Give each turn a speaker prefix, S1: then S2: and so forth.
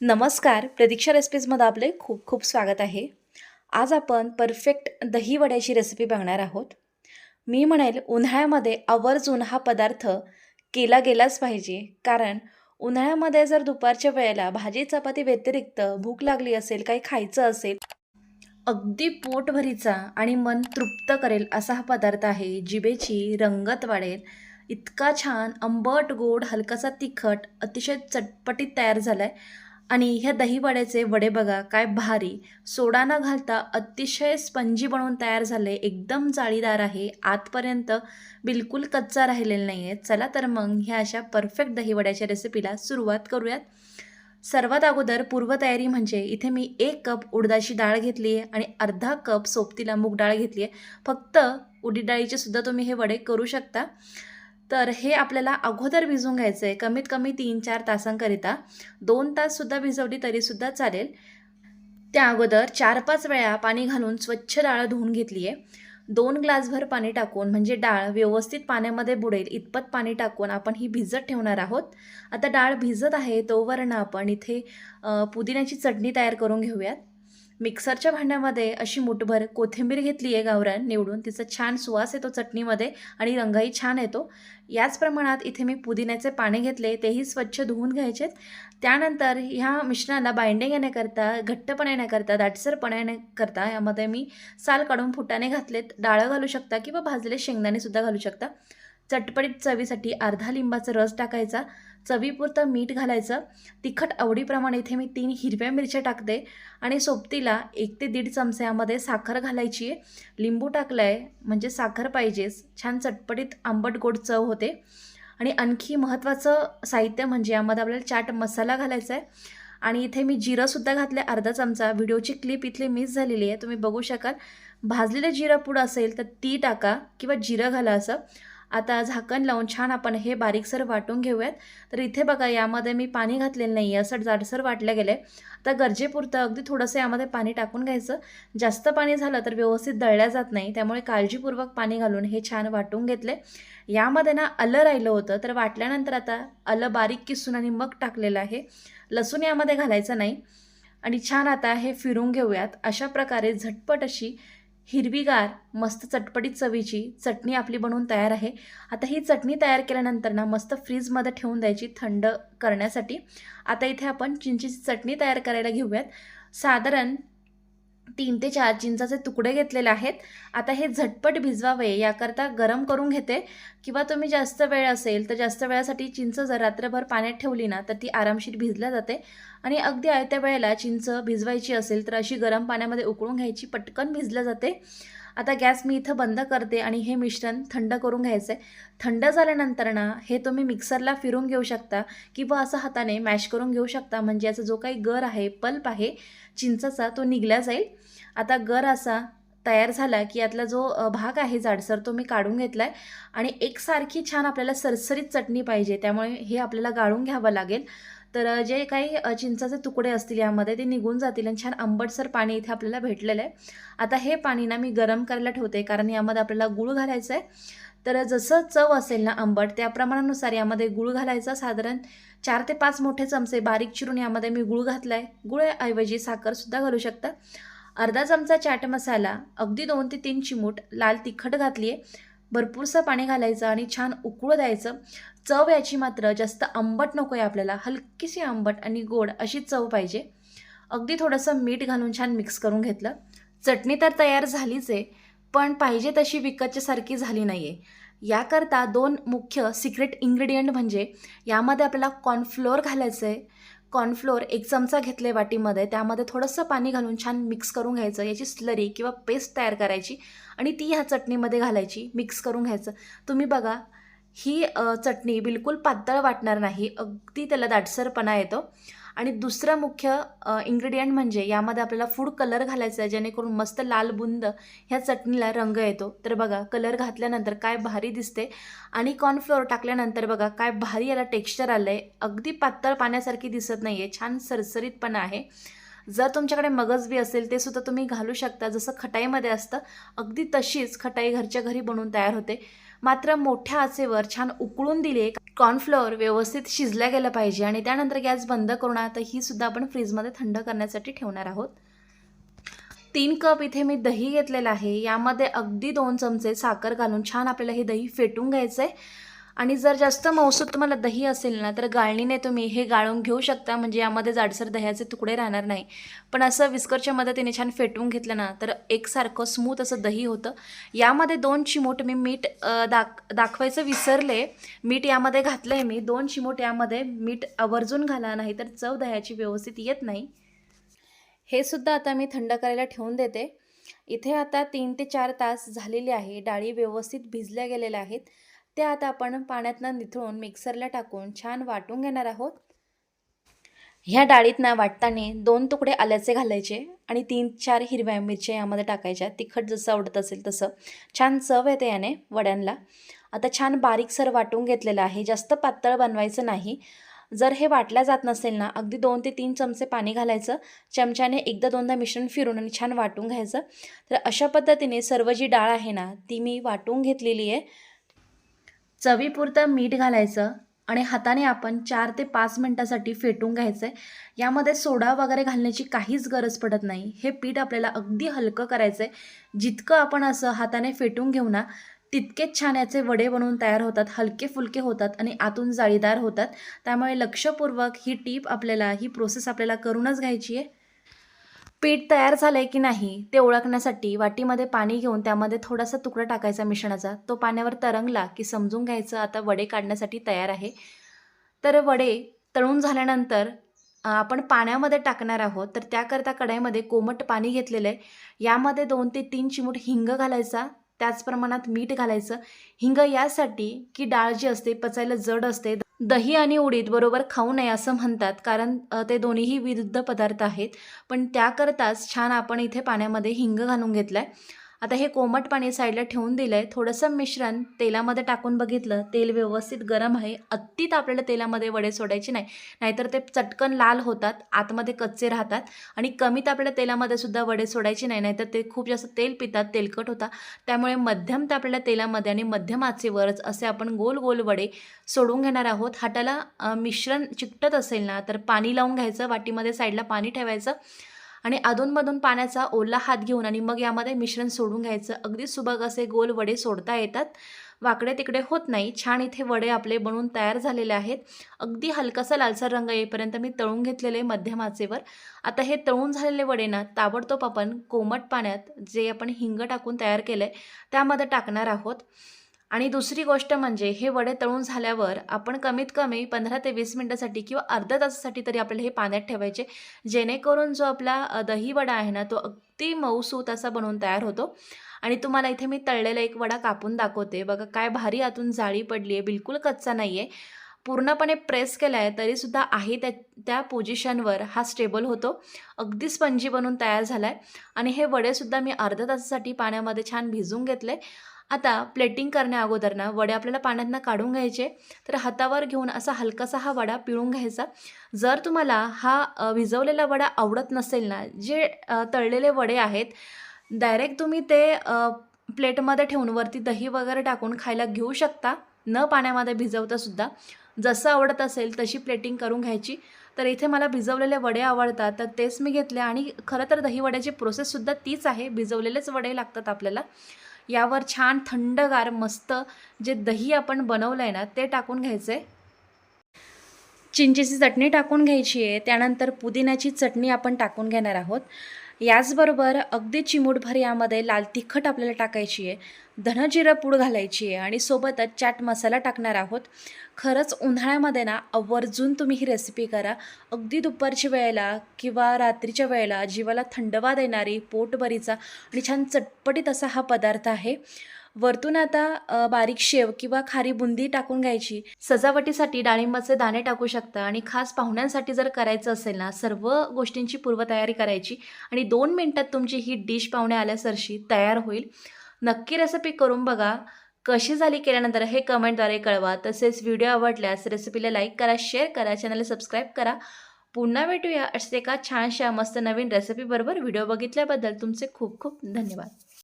S1: नमस्कार. प्रतीक्षा रेसिपीजमध्ये आपले खूप खूप स्वागत आहे. आज आपण परफेक्ट दही वड्याची रेसिपी बघणार आहोत. मी म्हणेल उन्हाळ्यामध्ये आवर्जून हा पदार्थ केला गेलाच पाहिजे. कारण उन्हाळ्यामध्ये जर दुपारच्या वेळेला भाजी चपाती व्यतिरिक्त भूक लागली असेल काही खायचं असेल अगदी पोटभरीचा आणि मन तृप्त करेल असा हा पदार्थ आहे जिभेची रंगत वाढेल. इतका छान आंबट गोड हलकासा तिखट अतिशय चटपटीत तयार झाला आहे आणि ह्या दहीवड्याचे वडे बघा काय भारी. सोडा न घालता अतिशय स्पंजी बनवून तयार झाले एकदम जाळीदार आहे. आतपर्यंत बिलकुल कच्चा राहिलेला नाही आहे चला तर मग ह्या अशा परफेक्ट दहीवड्याच्या रेसिपीला सुरुवात करूयात. सर्वात अगोदर पूर्वतयारी म्हणजे इथे मी एक कप उडदाची डाळ घेतली आहे आणि अर्धा कप सोबतीला मूग डाळ घेतली आहे. फक्त उडीद डाळीचे सुद्धा तुम्ही हे वडे करू शकता. तर हे आपल्याला अगोदर भिजवून घ्यायचं आहे कमीत कमी तीन चार तासांकरिता. दोन ताससुद्धा भिजवली तरीसुद्धा चालेल. त्या अगोदर चार पाच वेळा पाणी घालून स्वच्छ डाळ धुवून घेतली आहे दोन ग्लासभर पाणी टाकून म्हणजे डाळ व्यवस्थित पाण्यामध्ये बुडेल इतपत पाणी टाकून आपण ही भिजत ठेवणार आहोत. आता डाळ भिजत आहे तोवरनं आपण इथे पुदिन्याची चटणी तयार करून घेऊयात. मिक्सरच्या भांड्यामध्ये अशी मुठभर कोथिंबीर घेतली आहे गावरान निवडून. तिचा छान सुवास येतो चटणीमध्ये आणि रंगही छान येतो. याच प्रमाणात इथे मी पुदिन्याचे पाने घेतले तेही स्वच्छ धुवून घ्यायचेत. त्यानंतर ह्या मिश्रणाला बाइंडिंग येण्याकरता घट्टपणा येण्याकरता दाटसरपणा येण्याकरता यामध्ये मी साल काढून फुटाने घातलेत. डाळं घालू शकता किंवा भाजलेले शेंगदाणेसुद्धा घालू शकता. चटपटीत चवीसाठी अर्धा लिंबाचा रस टाकायचा चवीपुरतं मीठ घालायचं तिखट आवडीप्रमाणे इथे मी तीन हिरव्या मिरच्या टाकते आणि सोबतीला एक ते दीड चमचे यामध्ये साखर घालायची आहे. लिंबू टाकलं आहे म्हणजे साखर पाहिजेच छान चटपटीत आंबट गोड चव होते. आणि आणखी महत्त्वाचं साहित्य म्हणजे यामध्ये आपल्याला चाट मसाला घालायचा आहे आणि इथे मी जिरंसुद्धा घातलं आहे अर्धा चमचा. व्हिडिओची क्लिप इथली मिस झालेली आहे. तुम्ही बघू शकाल. भाजलेलं जिरं पूड असेल तर ती टाका किंवा जिरं घाला असं. आता झाकण लावून छान आपण हे बारीकसर वाटून घेऊयात. तर इथे बघा यामध्ये मी पाणी घातलेलं नाही आहे असं जाडसर वाटलं गेलं. आहे आता गरजेपुरतं अगदी थोडंसं यामध्ये पाणी टाकून घ्यायचं. जास्त पाणी झालं तर व्यवस्थित दळल्या जात नाही त्यामुळे काळजीपूर्वक पाणी घालून हे छान वाटून घेतले. यामध्ये ना आलं राहिलं होतं तर वाटल्यानंतर आता आलं बारीक किसून आणि मग टाकलेलं आहे. लसूण यामध्ये घालायचं नाही. आणि छान आता हे फिरून घेऊयात. अशा प्रकारे झटपट अशी हिरवीगार मस्त चटपटीत चवीची चटणी आपली बनवून तयार आहे. आता ही चटणी तयार केल्यानंतर ना मस्त फ्रीजमध्ये ठेवून द्यायची थंड करण्यासाठी. आता इथे आपण चिंचेची चटणी तयार करायला घेऊयात. साधारण तीन ते चार चिंचाचे तुकडे घेतलेले आहेत. आता हे झटपट भिजवावे याकरता गरम करून घेते. किंवा तुम्ही जास्त वेळ असेल तर जास्त वेळासाठी चिंच जर रात्रभर पाण्यात ठेवली ना तर ती आरामशीर भिजल्या जाते. आणि अगदी आयत्या वेळेला चिंच भिजवायची असेल तर अशी गरम पाण्यामध्ये उकळून घ्यायची पटकन भिजल्या जाते. आता गॅस मी इथं बंद करते आणि हे मिश्रण थंड करून घ्यायचं आहे थंड झाल्यानंतर ना हे तुम्ही मिक्सरला फिरून घेऊ शकता किंवा असं हाताने मॅश करून घेऊ शकता. म्हणजे याचा जो काही गर आहे पल्प आहे चिंचाचा तो निघला जाईल. आता गर असा तयार झाला की यातला जो भाग आहे जाडसर तो मी काढून घेतला आहे आणि एकसारखी छान आपल्याला सरसरीत चटणी पाहिजे. त्यामुळे हे आपल्याला गाळून घ्यावं लागेल. तर जे काही चिंचाचे तुकडे असतील यामध्ये ते निघून जातील आणि छान आंबटसर पाणी इथे आपल्याला भेटलेलं आहे. आता हे पाणी ना मी गरम करायला ठेवते कारण यामध्ये आपल्याला गुळ घालायचं आहे तर जसं चव असेल ना आंबट त्या प्रमाणानुसार यामध्ये गुळ घालायचा. साधारण चार ते पाच मोठे चमचे बारीक चिरून यामध्ये मी गुळ घातला आहे गुळऐवजी साखरसुद्धा घालू शकता. अर्धा चमचा चाट मसाला अगदी दोन ते तीन चिमूट लाल तिखट घातली आहे भरपूरसं पाणी घालायचं आणि छान उकळू द्यायचं. चव याची मात्र जास्त आंबट नको आहे आपल्याला हलकीशी आंबट आणि गोड अशी चव पाहिजे. अगदी थोडंसं मीठ घालून छान मिक्स करून घेतलं. चटणी तर तयार झालीच आहे पण पाहिजे तशी विकतच्यासारखी झाली नाही आहे याकरता दोन मुख्य सिक्रेट इन्ग्रेडियंट म्हणजे यामध्ये आपल्याला कॉर्नफ्लोअर घालायचं आहे कॉर्नफ्लोअर एक चमचा घेतले वाटीमध्ये त्यामध्ये थोडंसं पाणी घालून छान मिक्स करून घ्यायचं. याची स्लरी किंवा पेस्ट तयार करायची आणि ती ह्या चटणीमध्ये घालायची मिक्स करून घ्यायचं. तुम्ही बघा ही चटणी बिलकुल पातळ वाटणार नाही अगदी त्याला दाटसरपणा येतो. आणि दुसरं मुख्य इन्ग्रेडियंट म्हणजे यामध्ये आपल्याला फूड कलर घालायचा आहे जेणेकरून मस्त लाल बुंद ह्या चटणीला रंग येतो. तर बघा कलर घातल्यानंतर काय भारी दिसते. आणि कॉर्नफ्लोअर टाकल्यानंतर बघा काय भारी याला टेक्स्चर आलं आहे अगदी पातळ पाण्यासारखी दिसत नाही आहे छान सरसरीतपणा आहे. जर तुमच्याकडे मगज बी असेल ते सुद्धा तुम्ही घालू शकता. जसं खटाईमध्ये असतं अगदी तशीच खटाई घरच्या घरी बनवून तयार होते. मात्र मोठ्या आचेवर छान उकळून दिले कॉर्नफ्लोअर व्यवस्थित शिजल्या गेलं पाहिजे आणि त्यानंतर गॅस बंद करून आता ही सुद्धा आपण फ्रीजमध्ये थंड करण्यासाठी ठेवणार आहोत. तीन कप इथे मी दही घेतलेलं आहे. यामध्ये अगदी दोन चमचे साखर घालून छान आपल्याला हे दही फेटून घ्यायचं आहे आणि जर जास्त मौसूद तुम्हाला दही असेल ना तर गाळणीने तुम्ही हे गाळून घेऊ शकता. म्हणजे यामध्ये जाडसर दह्याचे तुकडे राहणार नाही. पण असं विस्करच्या मदतीने छान फेटून घेतलं ना तर एकसारखं स्मूथ असं दही होतं. यामध्ये दोन चिमोट मी मीठ दाख दाखवायचं विसरले. मीठ यामध्ये घातलं आहे मी. दोन चिमोट यामध्ये मीठ आवर्जून घाला नाही तर चव दह्याची व्यवस्थित येत नाही. हे सुद्धा आता मी थंड करायला ठेवून देते. इथे आता तीन ते चार तास झालेले आहे. डाळी व्यवस्थित भिजल्या गेलेल्या आहेत. ते आता आपण पाण्यातनं निथळून मिक्सरला टाकून छान वाटून घेणार आहोत. ह्या डाळीतना वाटताना दोन तुकडे आल्याचे घालायचे आणि तीन चार हिरव्या मिरच्या यामध्ये टाकायच्या. तिखट जसं आवडत असेल तसं. छान चव येते याने वड्यांना आता छान बारीकसर वाटून घेतलेलं आहे. जास्त पातळ बनवायचं नाही. जर हे वाटल्या जात नसेल ना अगदी दोन ते तीन चमचे पाणी घालायचं. चमच्याने एकदा दोनदा मिश्रण फिरून आणि छान वाटून घ्यायचं. तर अशा पद्धतीने सर्व जी डाळ आहे ना ती मी वाटून घेतलेली आहे. चवीपुरतं मीठ घालायचं आणि हाताने आपण चार ते पाच मिनटासाठी फेटून घ्यायचं आहे यामध्ये सोडा वगैरे घालण्याची काहीच गरज पडत नाही. हे पीठ आपल्याला अगदी हलकं करायचं आहे जितकं आपण असं हाताने फेटून घेऊ ना तितकेच छान याचे वडे बनवून तयार होतात हलके फुलके होतात आणि आतून जाळीदार होतात. त्यामुळे लक्षपूर्वक ही टीप आपल्याला ही प्रोसेस आपल्याला करूनच घ्यायची आहे पीठ तयार झालं आहे की नाही ते ओळखण्यासाठी वाटीमध्ये पाणी घेऊन त्यामध्ये थोडासा तुकडा टाकायचा मिश्रणाचा. तो पाण्यावर तरंगला की समजून घ्यायचं आता वडे काढण्यासाठी तयार आहे. तर वडे तळून झाल्यानंतर आपण पाण्यामध्ये टाकणार आहोत. तर त्याकरता कढईमध्ये कोमट पाणी घेतलेलं आहे. यामध्ये दोन ते तीन चिमूट हिंग घालायचा. त्याच प्रमाणात मीठ घालायचं. हिंग यासाठी की डाळ जी असते पचायला जड असते दही आणि उडीद बरोबर खाऊ नये असं म्हणतात कारण ते दोन्हीही विरुद्ध पदार्थ आहेत. पण त्याकरताच छान आपण इथे पाण्यामध्ये हिंग घालून घेतलं आहे आता हे कोमट पाणी साईडला ठेवून दिलं आहे थोडंसं मिश्रण तेलामध्ये टाकून बघितलं. तेल व्यवस्थित गरम आहे. अत्तीत आपल्याला तेलामध्ये वडे सोडायचे नाही. नाहीतर ते चटकन लाल होतात आतमध्ये कच्चे राहतात आणि कमीत आपल्याला तेलामध्ये सुद्धा वडे सोडायचे नाही. नाहीतर ते खूप जास्त तेल पितात तेलकट होता त्यामुळे मध्यम ते आपल्याला तेलामध्ये आणि मध्यम आचेवरच असे आपण गोल गोल वडे सोडून घेणार आहोत. हाताला मिश्रण चिकटत असेल ना तर पाणी लावून घ्यायचं. वाटीमध्ये साईडला पाणी ठेवायचं. आणि अधूनमधून पाण्याचा ओला हात घेऊन आणि मग यामध्ये मिश्रण सोडून घ्यायचं. अगदी सुबक असे गोल वडे सोडता येतात. वाकडे तिकडे होत नाही. छान इथे वडे आपले बनवून तयार झालेले आहेत. अगदी हलकासा लालसर रंग येईपर्यंत मी तळून घेतलेले मध्यम आचेवर. आता हे तळून झालेले वडे ना ताबडतोब आपण कोमट पाण्यात जे आपण हिंग टाकून तयार केलं आहे त्यामध्ये टाकणार आहोत. आणि दुसरी गोष्ट म्हणजे हे वडे तळून झाल्यावर आपण कमीत कमी पंधरा ते वीस मिनटासाठी किंवा अर्ध्या तासासाठी तरी आपल्याला हे पाण्यात ठेवायचे जेणेकरून जो आपला दही वडा आहे ना तो अगदी मऊसूत असा बनवून तयार होतो. आणि तुम्हाला इथे मी तळलेला एक वडा कापून दाखवते. बघा काय भारी आतून जाळी पडली आहे बिलकुल कच्चा नाही आहे पूर्णपणे प्रेस केला आहे तरीसुद्धा आहे त्या त्या पोझिशनवर हा स्टेबल होतो. अगदी स्पंजी बनून तयार झाला आहे आणि हे वडेसुद्धा मी अर्ध्या तासासाठी पाण्यामध्ये छान भिजून घेतले. आता प्लेटिंग करण्या अगोदर ना वडे आपल्याला पाण्यातनं काढून घ्यायचे. तर हातावर घेऊन असा हलकासा हा वडा पिळून घ्यायचा. जर तुम्हाला हा भिजवलेला वडा आवडत नसेल ना जे तळलेले वडे आहेत डायरेक्ट तुम्ही ते प्लेटमध्ये ठेवून वरती दही वगैरे टाकून खायला घेऊ शकता. न पाण्यामध्ये भिजवता सुद्धा. जसं आवडत असेल तशी प्लेटिंग करून घ्यायची. तर इथे मला भिजवलेले वडे आवडतात तर तेच मी घेतले. आणि खरं तर दही वड्याची प्रोसेससुद्धा तीच आहे. भिजवलेलेच वडे लागतात आपल्याला. यावर छान थंडगार मस्त जे दही आपण बनवलं आहे ना ते टाकून घ्यायचं. आहे चिंचेची चटणी टाकून घ्यायची आहे. त्यानंतर पुदिन्याची चटणी आपण टाकून घेणार आहोत. याचबरोबर अगदी चिमूटभर यामध्ये लाल तिखट आपल्याला टाकायची आहे धनजिरं पूड घालायची आहे आणि सोबतच चाट मसाला टाकणार आहोत. खरंच उन्हाळ्यामध्ये ना आवर्जून तुम्ही ही रेसिपी करा. अगदी दुपारच्या वेळेला किंवा रात्रीच्या वेळेला जीवाला थंडवा देणारी पोटभरीचा आणि छान चटपटीत असा हा पदार्थ आहे. वरतून आता बारीक शेव किंवा खारी बुंदी टाकून घ्यायची. सजावटीसाठी डाळिंबाचे दाणे टाकू शकता आणि खास पाहुण्यांसाठी जर करायचं असेल ना सर्व गोष्टींची पूर्वतयारी करायची आणि दोन मिनटात तुमची ही डिश पाहुणे आल्यासरशी तयार होईल. नक्की रेसिपी करून बघा. कशी झाली केल्यानंतर हे कमेंटद्वारे कळवा. तसेच व्हिडिओ आवडल्यास रेसिपीला लाईक करा शेअर करा चॅनलला सबस्क्राईब करा. पुन्हा भेटूया असे एका छानशा मस्त नवीन रेसिपीबरोबर व्हिडिओ बघितल्याबद्दल. तुमचे खूप खूप धन्यवाद.